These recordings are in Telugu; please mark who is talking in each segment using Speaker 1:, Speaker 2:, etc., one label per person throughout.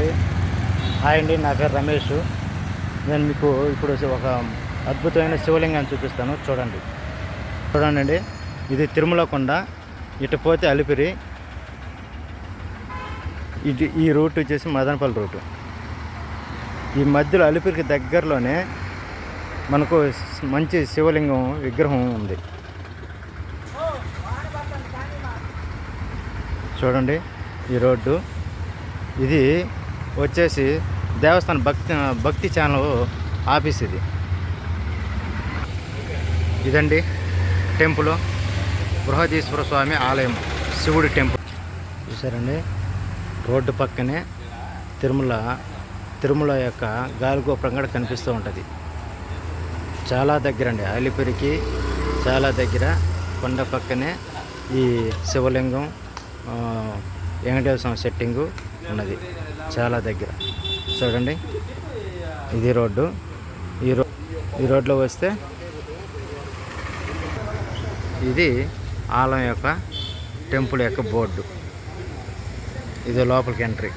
Speaker 1: అండి. హాయ్ అండి నా పేరు రమేష్. నేను మీకు ఇప్పుడు ఒక అద్భుతమైన శివలింగాన్ని చూపిస్తాను. చూడండి. చూడండి అండి ఇది తిరుమల కొండ ఇటు పోతే అలిపిరి. ఇది ఈ రూట్ వచ్చేసి మదనపల్లి రూటు. ఈ మధ్యలో అలిపిరికి దగ్గరలోనే మనకు మంచి శివలింగం విగ్రహం ఉంది. చూడండి ఈ రోడ్డు. ఇది వచ్చేసి దేవస్థానం భక్తి భక్తి ఛానల్ ఆఫీస్ ఇది. ఇదండి టెంపుల్. బృహదీశ్వర స్వామి ఆలయం శివుడి టెంపుల్. చూసారండి? రోడ్డు పక్కనే తిరుమల తిరుమల యొక్క గాలిగోపురం కూడా కనిపిస్తూ ఉంటుంది. చాలా దగ్గర అండి అలిపిరికి చాలా దగ్గర కొండ పక్కనే ఈ శివలింగం వెంకటేశ్వర స్వామి సెట్టింగు ఉన్నది. చాలా దగ్గర. చూడండి. ఇది రోడ్డు. ఈ రో ఈ రోడ్లో వస్తే ఇది ఆలయం యొక్క టెంపుల్ యొక్క బోర్డు. ఇది లోపలికి ఎంట్రీ.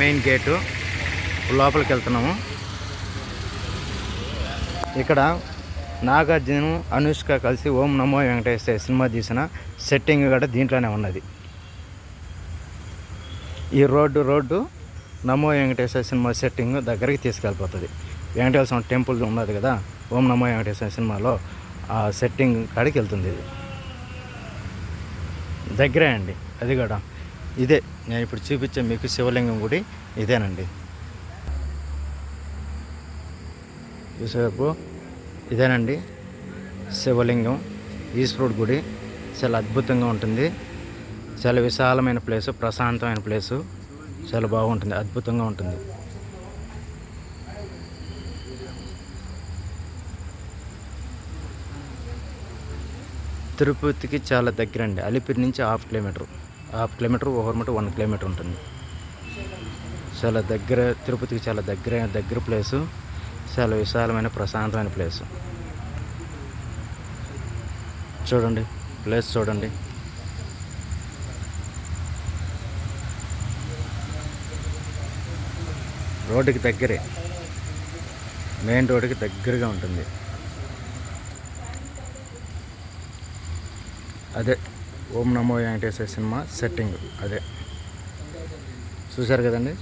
Speaker 1: Main gate. లోపలికి వెళ్తున్నాము. ఇక్కడ నాగార్జున అనుష్క కలిసి ఓం నమో వెంకటేశ్వర సినిమా తీసిన సెట్టింగ్ కూడా దీంట్లోనే ఉన్నది. ఈ రోడ్డు రోడ్డు నమో వెంకటేశ్వర సినిమా సెట్టింగ్ దగ్గరికి తీసుకెళ్ళిపోతుంది. వెంకటేశ్వర స్వామి టెంపుల్ ఉన్నది కదా ఓం నమో వెంకటేశ్వర సినిమాలో ఆ సెట్టింగ్ కాడికి వెళ్తుంది ఇది. దగ్గరే అండి అది కూడా. ఇదే నేను ఇప్పుడు చూపించే మీకు శివలింగం గుడి ఇదేనండి. చూసేపు ఇదేనండి శివలింగం ఈశ్వరుడు గుడి. చాలా అద్భుతంగా ఉంటుంది. చాలా విశాలమైన ప్లేసు ప్రశాంతమైన ప్లేసు. చాలా బాగుంటుంది అద్భుతంగా ఉంటుంది. తిరుపతికి చాలా దగ్గర అండి అలిపిరి నుంచి half kilometre. Half kilometre over metre one kilometre ఉంటుంది. చాలా దగ్గర తిరుపతికి చాలా దగ్గర దగ్గర ప్లేసు. చాలా విశాలమైన ప్రశాంతమైన ప్లేస్ చూడండి ప్లేస్ చూడండి. రోడ్డుకి దగ్గరే. మెయిన్ రోడ్డుకి దగ్గరగా ఉంటుంది. అదే ఓం నమో వెంకటేశ్వర సినిమా సెట్టింగ్ అదే. చూశారు కదండి?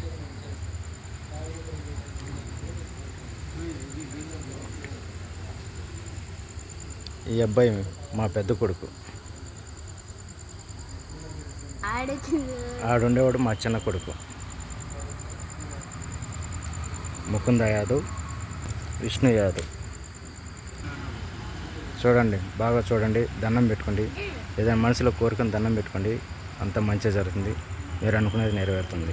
Speaker 1: ఈ అబ్బాయి మా పెద్ద కొడుకు. ఆడుండేవాడు మా చిన్న కొడుకు. ముకుంద యాదవ్ విష్ణు యాదవ్. చూడండి బాగా చూడండి దండం పెట్టుకోండి. ఏదైనా మనసులో కోరుకుని దండం పెట్టుకోండి. అంత మంచిగా జరుగుతుంది. మీరు అనుకునేది నెరవేరుతుంది.